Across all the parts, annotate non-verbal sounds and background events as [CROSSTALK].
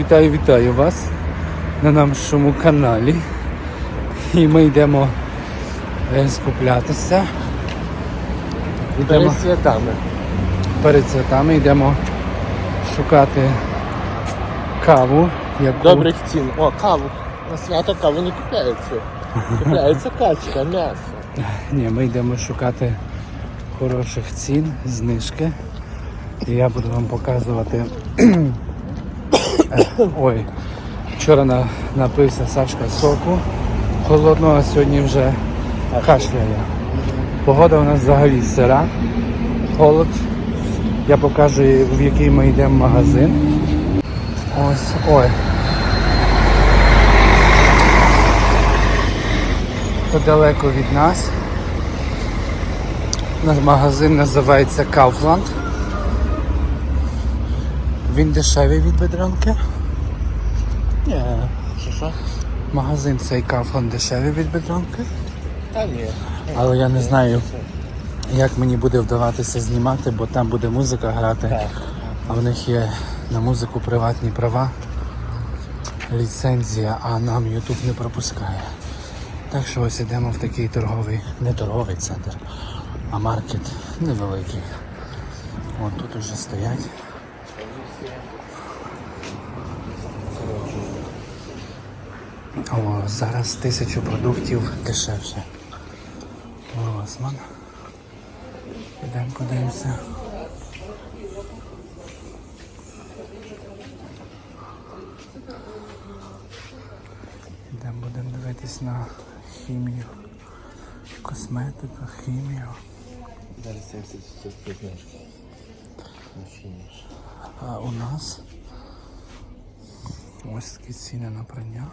Вітаю, вітаю вас на нашому каналі. І ми йдемо е, скуплятися. Йдемо Перед святами. перед святами, йдемо шукати каву. Яку... Добрих цін. О, каву. На свято каву не купляється. Купляється [LAUGHS] качка, м'ясо. Ні, ми йдемо шукати хороших цін, знижки. І я буду вам показувати. [COUGHS] Ой, вчора на, напився Сашка соку холодного, а сьогодні вже кашляє. Погода у нас взагалі сира, холод. Я покажу, в який ми йдемо магазин. Ось, ой. Тут далеко від нас. Наш магазин називається Kaufland. Він дешевий від Бедронки. Ні. Що що? Магазин цей Kaufland дешевий від Бедронки. Та ні. Але я не знаю, як мені буде вдаватися знімати, бо там буде музика грати. А в них є на музику приватні права, ліцензія, а нам YouTube не пропускає. Так що ось ідемо в такий торговий, не торговий центр, а маркет невеликий. От тут уже стоять. О, зараз тисячу продуктів дешевше. Росман. Ідемо подивимося. Йдемо будемо дивитись на хімію, косметику, хімію. Зараз 70% знижки. А у нас ось такі ціни на прання.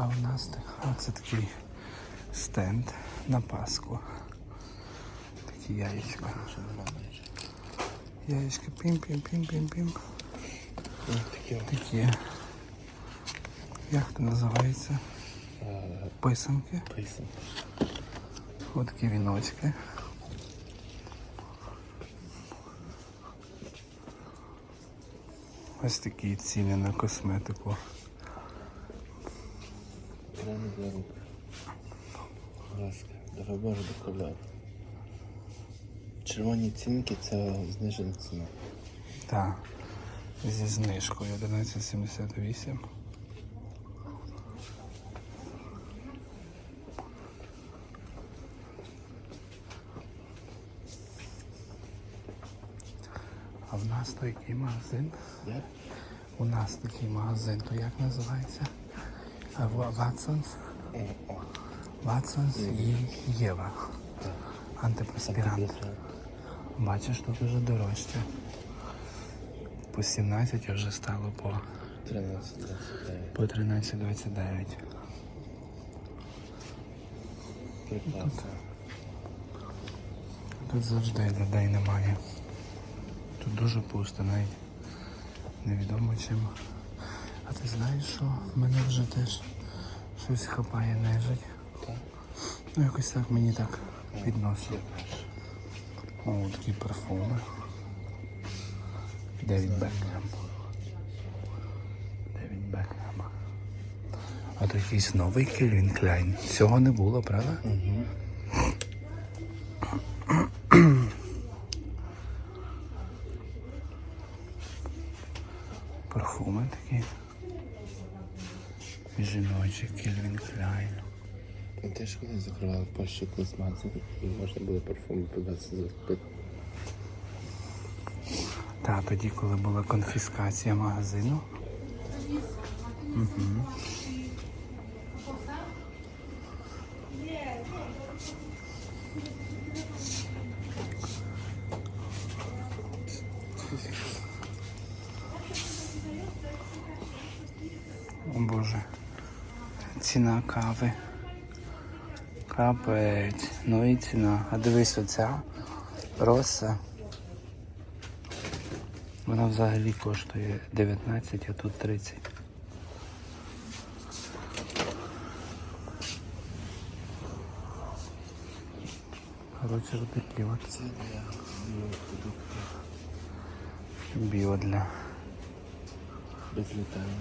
А у нас так, такий стенд на Пасху. Такі яєчка. Яєчка пім-пім-пім-пім-пім. Такі. Як це називається? Писанки. писанки. Ось такі віночки. Ось такі ціни на косметику. Прямо рук. Ласка, давай до кольору. Червоні цінки це знижена ціна. Так. Зі знижкою 11,78. А в нас то який магазин? Як? У нас такий магазин, то як називається? А, Ва- Watsons? О, о. Watsons і Єва. Антипаспірант. Бачиш, тут вже дорожче. По 17 вже стало по, 13, 39. по 13,29. Прекрасно. Тут завжди людей немає. Тут дуже пусто, навіть невідомо чим. А ти знаєш, що мене вже теж щось хапає нежить. Ну якось так мені так відносно. О, такі парфуми. Девід Бекхем. Девід Бекхем. А то якийсь новий Кельвін Кляйн. Цього не було, правда? Угу. Парфуми такі. Жіночі Кельвін Кляйн. Ж коли закривали в Польщі колись і можна було парфуми по 20 закупити. Та тоді, коли була конфіскація магазину. Угу. О Боже. Ціна кави. Капець. Ну і ціна. А дивись оця роса. Вона взагалі коштує 19, а тут 30. Коротше, от такі от Це для біопродуктів. біо для Злітає.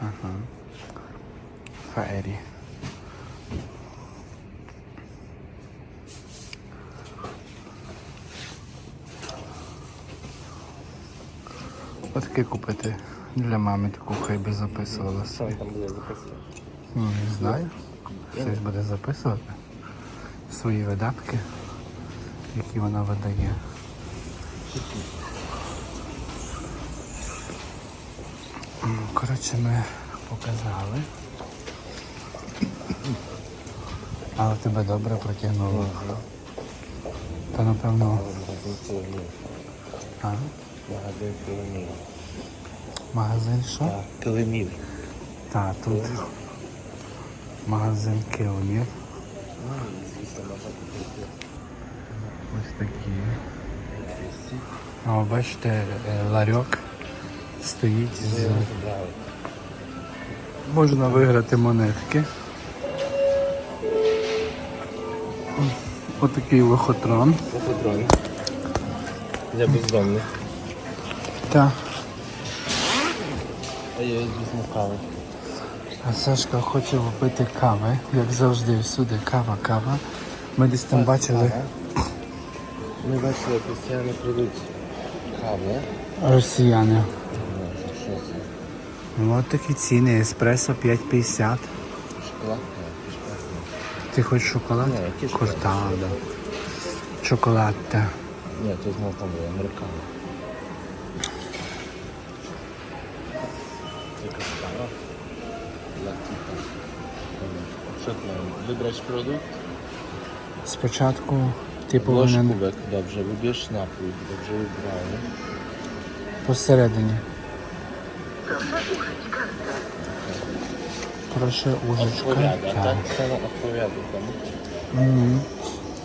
Ага. Фаері. Отаке купити для мами таку хай би записувала Що там буде записано? Ну, не знаю. Щось буде записувати. Свої видатки, які вона видає. Коротше, ми показали. Але тебе добре протягнуло. Та напевно. А? Магазин Коломій. Магазин що? Так, Килимів. Та, тут магазин килимів. Звісно, можна купити. Ось такі. А бачите, е, ларьок стоїть з. Можна виграти монетки. Отакий лохотрон. Лохотрон. Для бездомних. Та. А Сашка хоче випити кави, як завжди, всюди кава, кава. Ми десь там бачили Ми бачили, християни крадуть каву. росіяни. Ну, от такі ціни, еспресо 5,50. Шоколадка? Шоколадка. Ти хочеш шоколад? Який шоколад? Шоколад. Ні, то знову там було американо. Вибрати продукт? Спочатку ти Ложку повинен вик, добре, виб'єш напій, добре вибрали. посередині. Прошу ужечка. Odpowiada, Так. tak? Cena odpowiada tam. Мгм.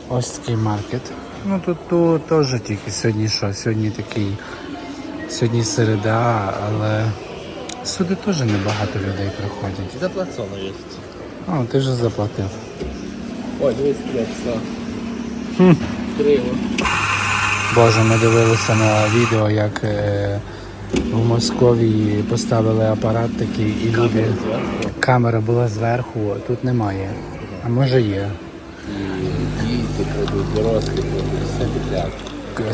Ось такий маркет. Ну тут, тут теж тільки сьогодні що? Сьогодні такий. Сьогодні середа, але сюди теж небагато людей приходять. Zapłacone jest. О, ти вже заплатив. Ой, дивись, плекса. Криво. Боже, ми дивилися на відео, як е, в Московії поставили апарат такий і люди. Камера була зверху, а тут немає. А може є. І діти крадуть, дорослі крадуть, все підряд.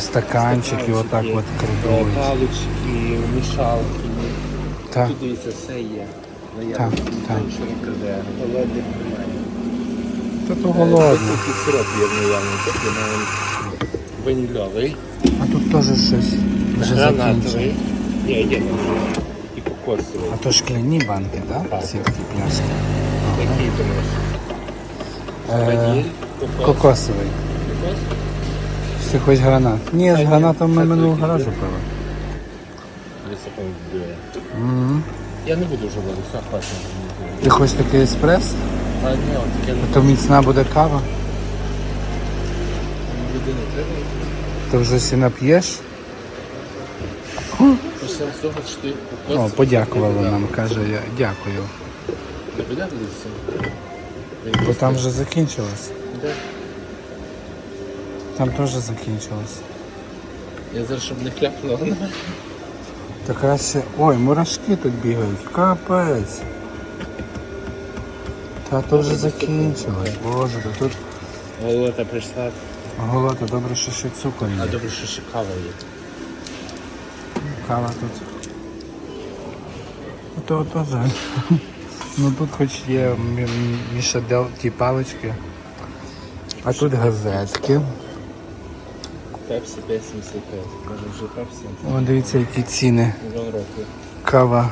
Стаканчики отак от крадуть. Палички, мішалки. Так. Тут дивіться, все є. Так, так. краде. Немає. Та то Ось голодно. Такий сироп є в. Такий Ванільовий. А тут теж щось вже Гранатовий. закінчено. Ні, є. І кокосовий. А то шкляні банки, так? Так. Ці такі пляшки. Думаєш? Е, Ваніль, кокос. кокосовий. Кокос? Ти хоч гранат? Ні, з гранатом ми минулого разу пили. Високо вбиває. Я не буду вже воду, все хватить. Ти хочеш такий еспрес? А ні, от таке То міцна буде кава, людини треба. то вже сі нап'єш. Того, що ти. О, подякувала нам, каже, я дякую. Не подякуєшся? Бо там вже закінчилось. Там теж закінчилось. Я зараз, щоб не кляпнуло. Та краще. Ой, мурашки тут бігають. Капець. Та то вже закінчилось. Боже, та тут Голота прийшла. голота, добре, що ще цукор А є. добре, що ще кава є. Кава тут. Ну, То теж. Ну тут хоч є мішадел, ті палички. А тут газетки. Пепсі 575. Може вже пепсі? О, дивіться, які ціни. Мільйон років. Кава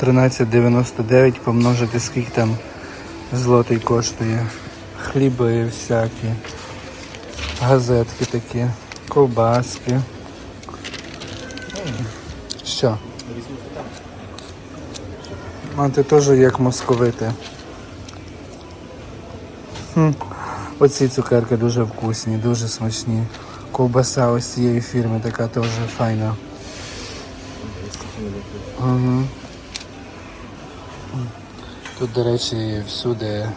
13,99 помножити скільки там злотий коштує. Хліби всякі. Газетки такі, ковбаски. Що? А ти теж як московити. Хм. Оці цукерки дуже вкусні, дуже смачні. Ковбаса ось цієї фірми така теж файна. Угу. Тут, до речі, всюди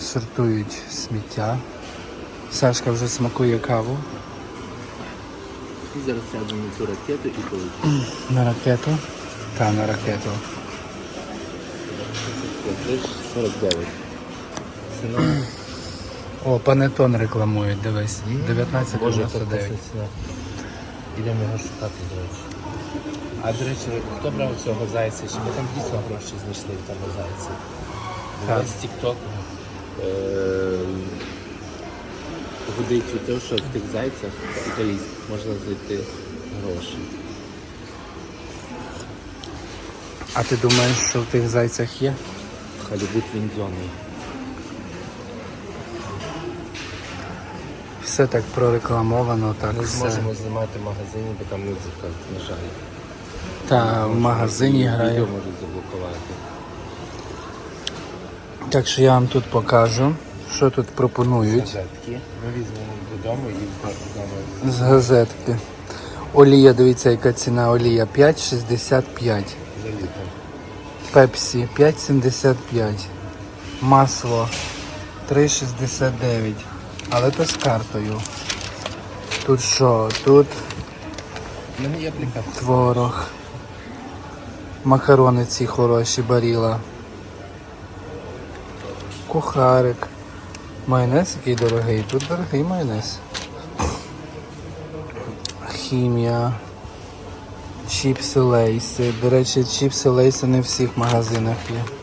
сортують сміття. Сашка вже смакує каву І зараз сяду на цю ракету і полечу. на ракету. яка на ракету? 49. Ціна. О, панетон рекламують, дивись. Боже, яка 19,99. класна. Ідемо його шукати, до речі. А до речі, хто брав цього зайця? Чи ми там дійсно гроші знайшли в тому зайці? Так. Весь тік-ток гудить від того, що в тих зайцях італійських можна знайти гроші. А ти думаєш, що в тих зайцях є? Халібут Вінзони. Все так прорекламовано, так Ми все. зможемо знімати в магазині, бо там музика, на жаль. Та в магазині грає. Відео можуть заблокувати. Так що я вам тут покажу, що тут пропонують Газетки. Ми візьмемо додому і вдома з газетки. Олія, дивіться, яка ціна олія 5,65. за літом. Пепсі 5,75. Масло 3,69. Але то з картою. Тут що? Тут творог. Макарони ці хороші баріла. Кухарик. Майонез який дорогий. Тут дорогий майонез. Хімія. Чіпси лейси. До речі, чіпси лейси не в всіх магазинах є.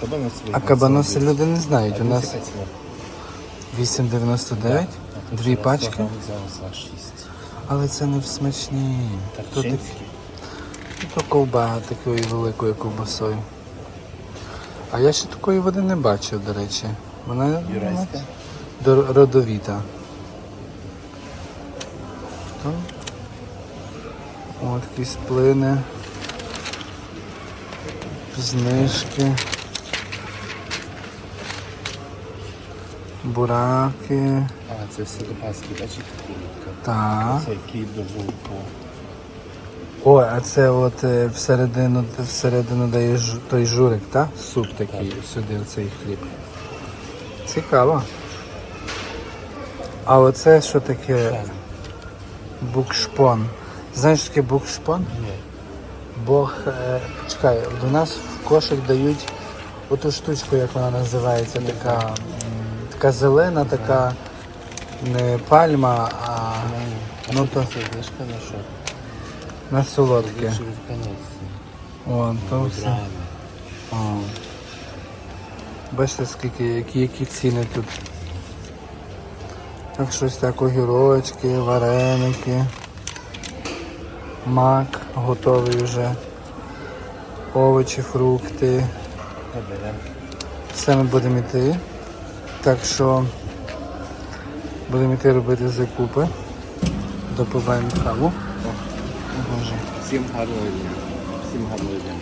Кабаноси. А кабаноси люди не знають. У нас 8,99, дві пачки, Взяла за 6. але це не смачні. Так, Тут то ковба такою великою ковбасою. А я ще такої води не бачив, до речі. Вона родовіта. О, такі сплини. Знижки. Бураки. А, це все до Пасхи, бачите, курітка. Так. Це який до вулку. Ой, а це от е, всередину, всередину дає той журик, так? Суп такий сюди, оцей хліб. Цікаво. А оце що таке букшпон? Знаєш що таке букшпон? Ні. Бог, е, чекай, до нас в кошик дають оту штучку, як вона називається, така, м, така зелена, така не пальма, а ну то знижка на що? на солодке. Конець. О, то все. Реально. О. Бачите, скільки, які, які ціни тут. Так щось так, огірочки, вареники, мак готовий вже, овочі, фрукти. Все ми будемо йти. Так що будемо йти робити закупи. Допиваємо каву. Всім гарного дня. Всім гарного дня.